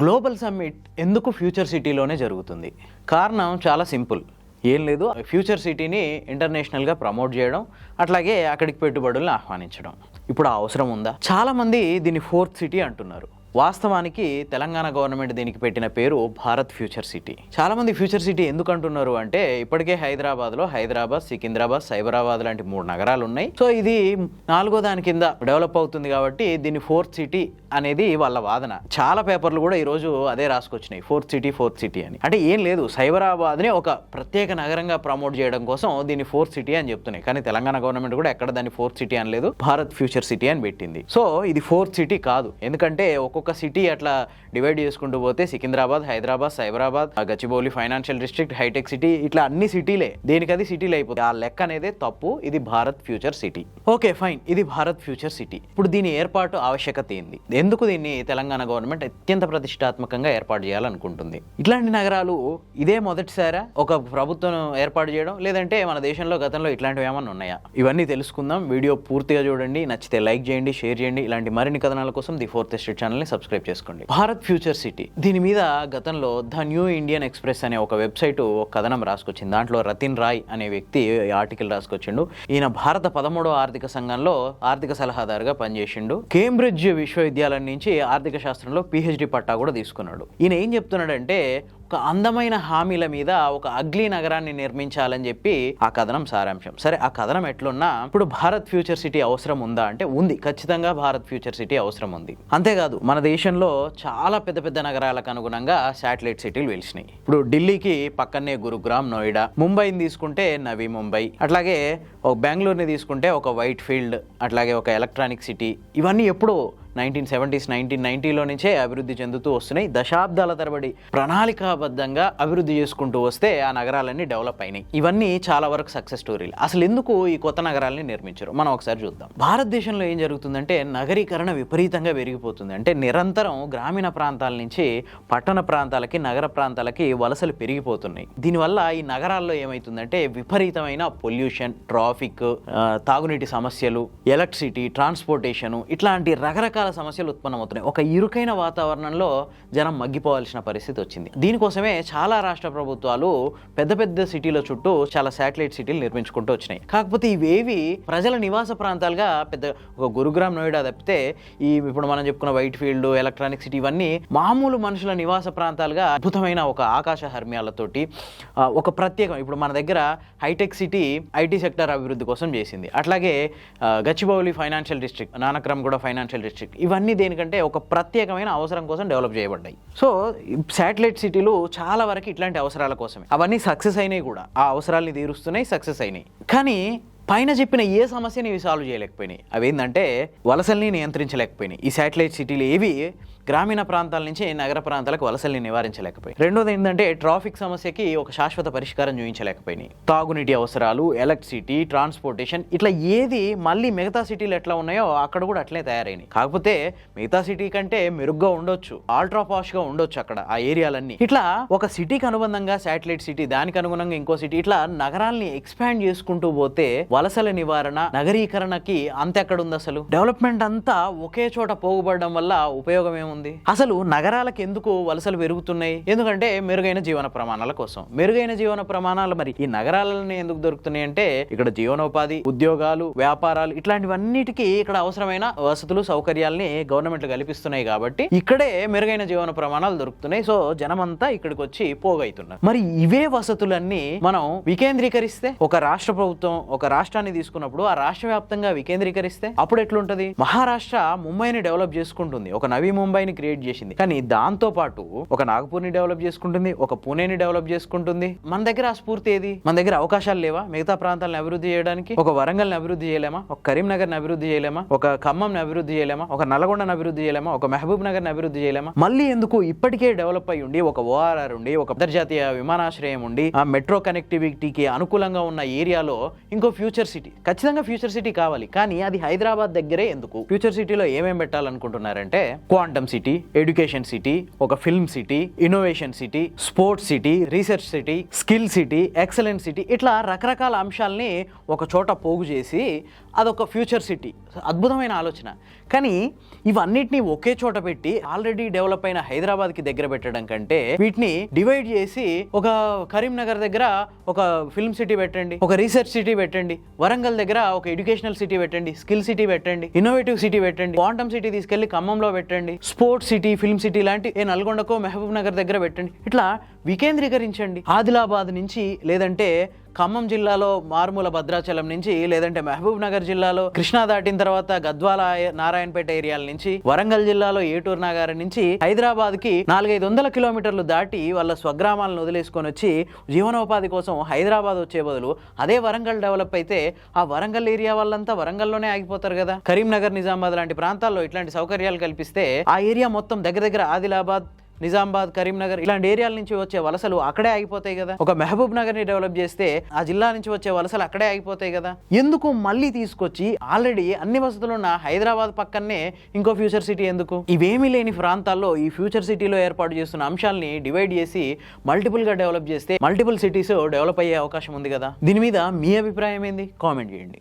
Global summit ఎందుకు future సిటీలోనే జరుగుతుంది? కారణం చాలా సింపుల్. ఏం లేదు ఫ్యూచర్ సిటీని ఇంటర్నేషనల్గా ప్రమోట్ చేయడం అట్లాగే అక్కడికి పెట్టుబడులను ఆహ్వానించడం. ఇప్పుడు ఆ అవసరం ఉందా? చాలామంది దీన్ని ఫోర్త్ సిటీ అంటున్నారు. వాస్తవానికి తెలంగాణ గవర్నమెంట్ దీనికి పెట్టిన పేరు భారత్ ఫ్యూచర్ సిటీ. చాలా మంది ఫ్యూచర్ సిటీ ఎందుకు అంటున్నారు అంటే ఇప్పటికే హైదరాబాద్లో హైదరాబాద్ సికింద్రాబాద్ సైబరాబాద్ లాంటి మూడు నగరాలు ఉన్నాయి సో ఇది నాలుగో దాని కింద డెవలప్ అవుతుంది కాబట్టి దీన్ని ఫోర్త్ సిటీ అనేది వాళ్ళ వాదన. చాలా పేపర్లు కూడా ఈరోజు అదే రాసుకొచ్చినాయి. ఫోర్త్ సిటీ ఫోర్త్ సిటీ అని. అంటే ఏం లేదు. సైబరాబాద్ని ఒక ప్రత్యేక నగరంగా ప్రమోట్ చేయడం కోసం దీన్ని ఫోర్త్ సిటీ అని చెప్తున్నాయి. కానీ తెలంగాణ గవర్నమెంట్ కూడా ఎక్కడ దాన్ని ఫోర్త్ సిటీ అనలేదు భారత్ ఫ్యూచర్ సిటీ అని పెట్టింది. సో ఇది ఫోర్త్ సిటీ కాదు. ఎందుకంటే ఒక్కొక్క సిటీ అట్లా డివైడ్ చేసుకుంటూ పోతే సికింద్రాబాద్ హైదరాబాద్ సైబరాబాద్ ఆ Gachibowli financial district hitech city ఇట్లా అన్ని సిటీలే. దేనికది సిటీలు అయిపోతాయి ఆ లెక్క అనేది తప్పు. ఇది Bharat future city. Okay fine. ఇది భారత్ ఫ్యూచర్ సిటీ. ఇప్పుడు దీని ఏర్పాటు ఆవశ్యకత ఏంది? ఎందుకు దీన్ని తెలంగాణ గవర్నమెంట్ అత్యంత ప్రతిష్టాత్మకంగా ఏర్పాటు చేయాలనుకుంటుంది? ఇట్లాంటి నగరాలు ఇదే మొదటిసారా? ఒక ప్రభుత్వం ఏర్పాటు చేయడం? లేదంటే మన దేశంలో గతంలో ఇట్లాంటివి ఏమన్నా ఉన్నాయా? ఇవన్నీ తెలుసుకుందాం. వీడియో పూర్తిగా చూడండి. నచ్చితే లైక్ చేయండి షేర్ చేయండి. ఇలాంటి మరిన్ని కథనాల కోసం ది ఫోర్త్ స్టేట్ ఛానల్ని సబ్స్క్రైబ్ చేసుకోండి. Bharat future city. దీని మీద గతంలో ద న్యూ ఇండియన్ ఎక్స్ప్రెస్ అనే ఒక వెబ్సైట్ ఒక కథనం రాసుకొచ్చింది. దాంట్లో రతిన్ రాయ్ అనే వ్యక్తి ఆర్టికల్ రాసుకొచ్చిండు. ఈయన భారత పదమూడవ ఆర్థిక సంఘంలో ఆర్థిక సలహాదారుగా పనిచేసిండు. కేంబ్రిడ్జ్ విశ్వవిద్యాలయం నుంచి ఆర్థిక శాస్త్రంలో పిహెచ్డి పట్టా కూడా తీసుకున్నాడు. ఈయన ఏం చెప్తున్నాడంటే ఒక అందమైన హామీల మీద ఒక అగ్లీ నగరాన్ని నిర్మించాలని చెప్పి ఆ కథనం సారాంశం. సరే ఆ కథనం ఎట్లున్నా ఇప్పుడు భారత్ ఫ్యూచర్ సిటీ అవసరం ఉందా అంటే ఉంది. ఖచ్చితంగా భారత్ ఫ్యూచర్ సిటీ అవసరం ఉంది. అంతేకాదు మన దేశంలో చాలా పెద్ద పెద్ద నగరాలకు అనుగుణంగా శాటిలైట్ సిటీలు వెలిసినాయి. ఇప్పుడు ఢిల్లీకి పక్కనే గురుగ్రామ్ నోయిడా ముంబైని తీసుకుంటే నవీ ముంబై అట్లాగే ఒక బెంగళూరుని తీసుకుంటే ఒక వైట్ ఫీల్డ్ అట్లాగే ఒక ఎలక్ట్రానిక్ సిటీ ఇవన్నీ ఎప్పుడో నైన్టీన్ సెవెంటీస్ నైన్టీన్ నైన్టీలో నుంచే అభివృద్ధి చెందుతూ వస్తున్నాయి. దశాబ్దాల తరబడి ప్రణాళికాబద్ధంగా అభివృద్ధి చేసుకుంటూ వస్తే ఆ నగరాలన్నీ డెవలప్ అయినాయి. ఇవన్నీ చాలా వరకు సక్సెస్ స్టోరీలు. అసలు ఎందుకు ఈ కొత్త నగరాలని నిర్మించరు? మనం ఒకసారి చూద్దాం. భారతదేశంలో ఏం జరుగుతుందంటే నగరీకరణ విపరీతంగా పెరిగిపోతుంది. అంటే నిరంతరం గ్రామీణ ప్రాంతాల నుంచి పట్టణ ప్రాంతాలకి నగర ప్రాంతాలకి వలసలు పెరిగిపోతున్నాయి. దీనివల్ల ఈ నగరాల్లో ఏమవుతుందంటే విపరీతమైన పొల్యూషన్ ట్రాఫిక్ తాగునీటి సమస్యలు ఎలక్ట్రిసిటీ ట్రాన్స్పోర్టేషన్ ఇట్లాంటి రకరకాల సమస్యలు ఉత్పన్నమవుతున్నాయి. ఒక ఇరుకైన వాతావరణంలో జనం మగ్గిపోవాల్సిన పరిస్థితి వచ్చింది. దీనికోసమే చాలా రాష్ట్ర ప్రభుత్వాలు పెద్ద పెద్ద సిటీల చుట్టూ చాలా శాటిలైట్ సిటీలు నిర్మించుకుంటూ వచ్చినాయి. కాకపోతే ఇవేవి ప్రజల నివాస ప్రాంతాలుగా పెద్ద ఒక గురుగ్రామ్ నోయిడా తప్పితే ఈ ఇప్పుడు మనం చెప్పుకున్న వైట్ ఫీల్డ్ ఎలక్ట్రానిక్ సిటీ ఇవన్నీ మామూలు మనుషుల నివాస ప్రాంతాలుగా అద్భుతమైన ఒక ఆకాశ హర్మ్యాలతోటి ఒక ప్రత్యేకం ఇప్పుడు మన దగ్గర హైటెక్ సిటీ ఐటీ సెక్టర్ అభివృద్ధి కోసం చేసింది. అట్లాగే గచ్చిబౌలి ఫైనాన్షియల్ డిస్ట్రిక్ట్ నానక్రమ్ కూడా ఫైనాన్షియల్ డిస్ట్రిక్ట్ ఇవన్నీ దేనికంటే ఒక ప్రత్యేకమైన అవసరం కోసం డెవలప్ చేయబడ్డాయి. సో శాటిలైట్ సిటీలు చాలా వరకు ఇట్లాంటి అవసరాల కోసమే. అవన్నీ సక్సెస్ అయినాయి కూడా. ఆ అవసరాల్ని తీరుస్తున్నాయి సక్సెస్ అయినాయి. కానీ పైన చెప్పిన ఏ సమస్యని ఇవి సాల్వ్ చేయలేకపోయినాయి. అవి ఏంటంటే వలసల్ని నియంత్రించలేకపోయినాయి. ఈ శాటిలైట్ సిటీలు ఏవి గ్రామీణ ప్రాంతాల నుంచి నగర ప్రాంతాలకు వలసల్ని నివారించలేకపోయి రెండోది ఏంటంటే ట్రాఫిక్ సమస్యకి ఒక శాశ్వత పరిష్కారం చూపించలేకపోయినాయి. తాగునీటి అవసరాలు ఎలక్ట్రిసిటీ ట్రాన్స్పోర్టేషన్ ఇట్లా ఏది మళ్ళీ మిగతా సిటీలు ఎట్లా ఉన్నాయో అక్కడ కూడా అట్లే తయారైనాయి. కాకపోతే మిగతా సిటీ కంటే మెరుగ్గా ఉండొచ్చు ఆల్ట్రా పాష్గా ఉండొచ్చు అక్కడ ఆ ఏరియాలన్నీ. ఇట్లా ఒక సిటీకి అనుబంధంగా శాటిలైట్ సిటీ దానికి అనుగుణంగా ఇంకో సిటీ ఇట్లా నగరాల్ని ఎక్స్పాండ్ చేసుకుంటూ పోతే వలసల నివారణ నగరీకరణకి అంత ఎక్కడుంది అసలు డెవలప్మెంట్ అంతా ఒకే చోట పోగుపడడం వల్ల ఉపయోగం ఏముంది? అసలు నగరాలకు ఎందుకు వలసలు పెరుగుతున్నాయి? ఎందుకంటే మెరుగైన జీవన ప్రమాణాల కోసం. మెరుగైన జీవన ప్రమాణాలు మరి ఈ నగరాలని ఎందుకు దొరుకుతున్నాయి అంటే ఇక్కడ జీవనోపాధి ఉద్యోగాలు వ్యాపారాలు ఇట్లాంటివన్నిటికీ ఇక్కడ అవసరమైన వసతులు సౌకర్యాలని గవర్నమెంట్లు కల్పిస్తున్నాయి కాబట్టి ఇక్కడే మెరుగైన జీవన ప్రమాణాలు దొరుకుతున్నాయి. సో జనమంతా ఇక్కడికి వచ్చి పోగైతున్నారు. మరి ఇవే వసతులన్నీ మనం వికేంద్రీకరిస్తే ఒక రాష్ట్ర ప్రభుత్వం ఒక రాష్ట్రాన్ని తీసుకున్నప్పుడు ఆ రాష్ట్ర వ్యాప్తంగా వికేంద్రీకరిస్తే అప్పుడు ఎట్లుంటది? మహారాష్ట్ర ముంబైని డెవలప్ చేసుకుంటుంది. ఒక నవీ ముంబైని క్రియేట్ చేసింది. కానీ దాంతో పాటు ఒక నాగపూర్ని డెవలప్ చేసుకుంటుంది ఒక పూణేని డెవలప్ చేసుకుంటుంది. మన దగ్గర ఆ స్ఫూర్తి ఏది? మన దగ్గర అవకాశాలు లేవా? మిగతా ప్రాంతాలను అభివృద్ధి చేయడానికి? ఒక వరంగల్ని అభివృద్ధి చేయలేమా? ఒక కరీంనగర్ని అభివృద్ధి చేయలేమా? ఒక ఖమ్మంని అభివృద్ధి చేయలేమా? ఒక నల్గొండని అభివృద్ధి చేయలేమా? ఒక మహబూబ్ నగర్ని అభివృద్ధి చేయలేమా? మళ్ళీ ఎందుకు ఇప్పటికే డెవలప్ అయి ఉండి ఒక ఓఆర్ఆర్ ఉండి ఒక అంతర్జాతీయ విమానాశ్రయం ఉండి ఆ మెట్రో కనెక్టివిటీకి అనుకూలంగా ఉన్న ఏరియాలో ఇంకో ఫ్యూచర్ సిటీ ఖచ్చితంగా ఫ్యూచర్ సిటీ కావాలి. కానీ అది హైదరాబాద్ దగ్గరే ఎందుకు? ఫ్యూచర్ సిటీలో ఏమేమి పెట్టాలనుకుంటున్నారంటే క్వాంటమ్ సిటీ ఎడ్యుకేషన్ సిటీ ఒక film city innovation city sports city research city skill city excellent city ఇట్లా రకరకాల అంశాలని ఒక చోట పోగు చేసి అదొక ఫ్యూచర్ సిటీ. అద్భుతమైన ఆలోచన. కానీ ఇవన్నిటిని ఒకే చోట పెట్టి ఆల్రెడీ డెవలప్ అయిన హైదరాబాద్కి దగ్గర పెట్టడం కంటే వీటిని డివైడ్ చేసి ఒక కరీంనగర్ దగ్గర ఒక ఫిల్మ్ సిటీ పెట్టండి ఒక రీసెర్చ్ సిటీ పెట్టండి వరంగల్ దగ్గర ఒక ఎడ్యుకేషనల్ సిటీ పెట్టండి స్కిల్ సిటీ పెట్టండి ఇన్నోవేటివ్ సిటీ పెట్టండి క్వాంటమ్ సిటీ తీసుకెళ్ళి ఖమ్మంలో పెట్టండి స్పోర్ట్స్ సిటీ ఫిల్మ్ సిటీ లాంటి ఏ నల్గొండకో మహబూబ్ నగర్ దగ్గర పెట్టండి. ఇట్లా వికేంద్రీకరించండి. ఆదిలాబాద్ నుంచి లేదంటే ఖమ్మం జిల్లాలో మారుమూల భద్రాచలం నుంచి లేదంటే మహబూబ్ నగర్ జిల్లాలో కృష్ణా దాటిన తర్వాత గద్వాల నారాయణపేట ఏరియాల నుంచి వరంగల్ జిల్లాలో ఏటూరు నగర్ నుంచి హైదరాబాద్కి నాలుగైదు వందల కిలోమీటర్లు దాటి వాళ్ళ స్వగ్రామాలను వదిలేసుకొని వచ్చి జీవనోపాధి కోసం హైదరాబాద్ వచ్చే బదులు అదే వరంగల్ డెవలప్ అయితే ఆ వరంగల్ ఏరియా వాళ్ళంతా వరంగల్లోనే ఆగిపోతారు కదా. కరీంనగర్ నిజామాబాద్ లాంటి ప్రాంతాల్లో ఇట్లాంటి సౌకర్యాలు కల్పిస్తే ఆ ఏరియా మొత్తం దగ్గర దగ్గర ఆదిలాబాద్ నిజామాబాద్ కరీంనగర్ ఇలాంటి ఏరియాల నుంచి వచ్చే వలసలు అక్కడే ఆగిపోతాయి కదా. ఒక మహబూబ్ నగర్ని డెవలప్ చేస్తే ఆ జిల్లా నుంచి వచ్చే వలసలు అక్కడే ఆగిపోతాయి కదా. ఎందుకు మళ్ళీ తీసుకొచ్చి ఆల్రెడీ అన్ని వసతులు ఉన్న హైదరాబాద్ పక్కనే ఇంకో ఫ్యూచర్ సిటీ ఎందుకు? ఇవేమీ లేని ప్రాంతాల్లో ఈ ఫ్యూచర్ సిటీలో ఏర్పాటు చేస్తున్న అంశాలని డివైడ్ చేసి మల్టిపుల్గా డెవలప్ చేస్తే మల్టిపుల్ సిటీస్ డెవలప్ అయ్యే అవకాశం ఉంది కదా. దీని మీద మీ అభిప్రాయం ఏంది? కామెంట్ చేయండి.